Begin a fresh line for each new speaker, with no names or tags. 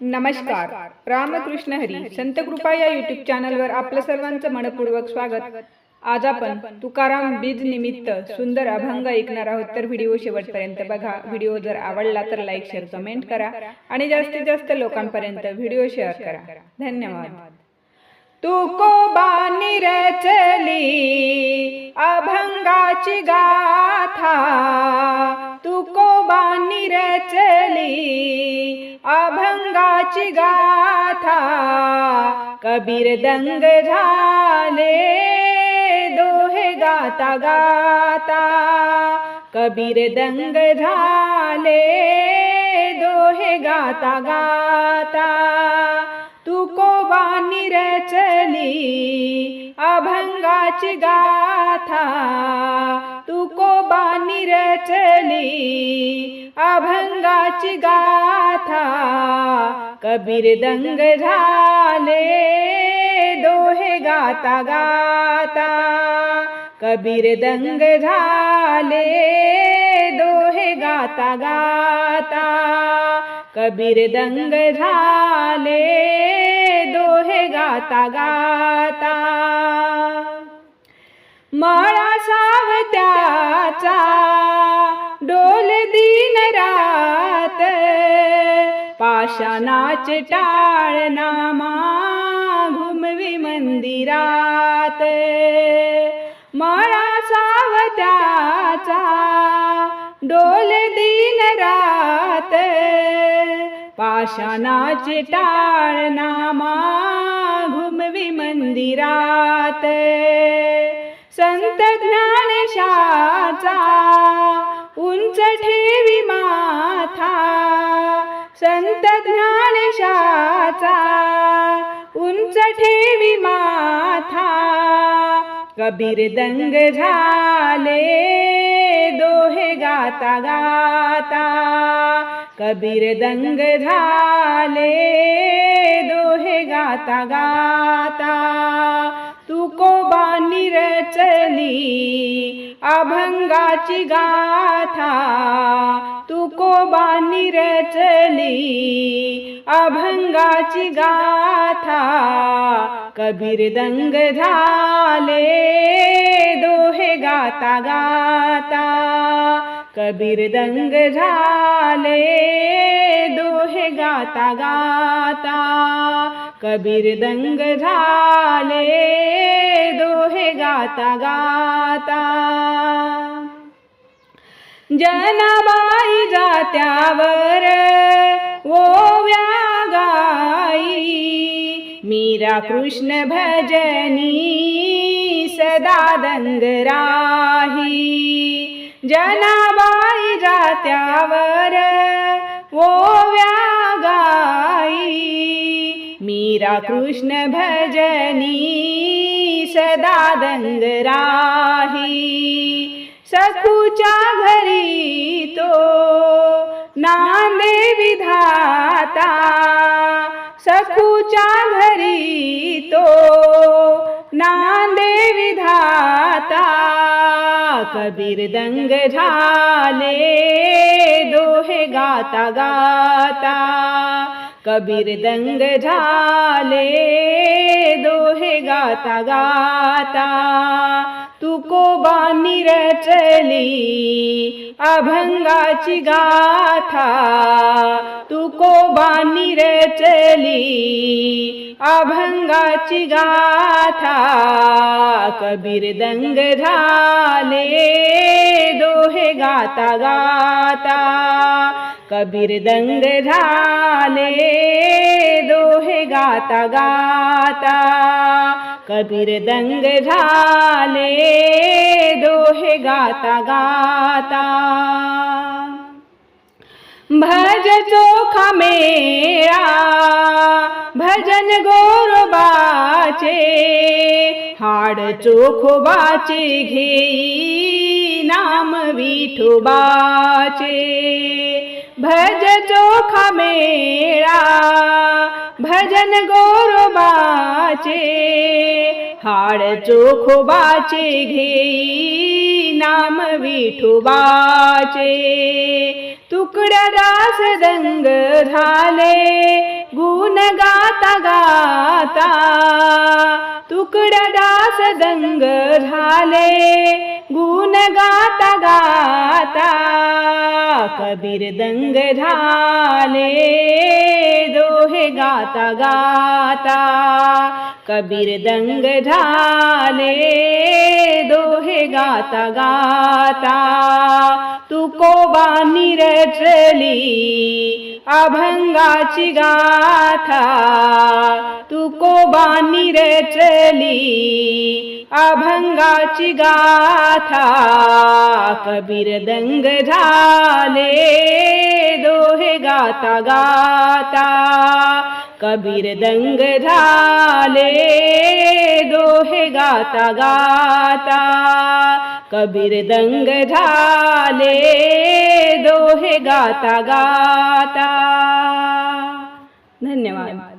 नमस्कार. रामकृष्ण हरी संत कृपा या युट्यूब चॅनलवर आपलं सर्वांचं मनपूर्वक स्वागत. आज आपण तुकाराम बीज निमित्त सुंदर अभंग ऐकणार आहोत. तर व्हिडिओ शेवटपर्यंत बघा. व्हिडिओ जर आवडला तर लाईक शेअर कमेंट करा. आणि जास्तीत जास्त लोकांपर्यंत व्हिडिओ शेअर करा. धन्यवाद. तुको बानी रचली अभंगाची गाथा. रचली. अभंगाची गाथा कबीर दंग झाले. दोहे गाता गाता कबीर दंग झाले. दोहे गाता गाता तुकोबानी रचली. अभंगाची गाथा तुकोबानी रचली. अभंगाची गाथा कबीर दंग झाले दोहे गाता गाता. कबीर दंग झाले दोहे गाता गाता. कबीर दंग झाले दोहे गाता गाता. मळा सावत्याचा डोल दिन रात पाषाणाच टाळनामा घुमवी मंदिरात. मळा सावत्याचा डोल दिन रात पाषाणाचे टाळनामा घुमवी मंदिरात. संत ज्ञान संत ज्ञानशाचा उंच ठेवी माथा कबीर दंग झाले दोहे गाता गाता कबीर दंग झाले दोहे गाता गाता तुकोबा निरचली अभंगाची गाथा तुकोबानी निरचली अभंगाची गाथा कबीर दंग झाले दोहे गाता गाता. कबीर दंग झाले दोहे गाता गाता. कबीर दंग झाले दोहे गाता गाता. जनाबाई जात्यावर ओव्या गाई मीरा कृष्ण भजनी सदा दंग राही जनाबाई जात्यावर ओव्या गाई मीरा कृष्ण भजनी सदा दंग राही सखूच्या घरी तो नांदे विधाता. सखूच्या घरी तो नांदे विधाता. कबीर दंग झाले दोहे गाता गाता. कबीर दंग झाले दोहे गाता गाता. तुकोबा निरचली अभंगाची गाथा. तुकोबा निरचली अभंगाची गाथा. कबीर दंग झाले दोहे गाता गाता. कबीर दंग झाले दोहे गाता गाता. कबीर दंग झाले दोहे गाता गाता। भज चोखा मेळा भजन गोरबाचे हाड चोखोबाचे घेई नाम विठोबाचे भज चोखा मेळा भजन गोरबाचे हाड चोखोबाचे घेई नाम विठोबाचे तुकड्या दास दंग झाले गुण गाता गाता. तुकडदास दंग झाले गुण गाता गाता कबीर दंग झाले दोहे गाता गाता कबीर दंग झाले दोहे गाता गाता तुकोबानी निरचली अभंगाची गाथा. तुकोबानी रचली अभंगाची गाथा. कबीर दंग झाले दोहे गाता गाता. कबीर दंग झाले दोहे गाता गाता. कबीर दंग झाले दोहे गाता गाता. धन्यवाद.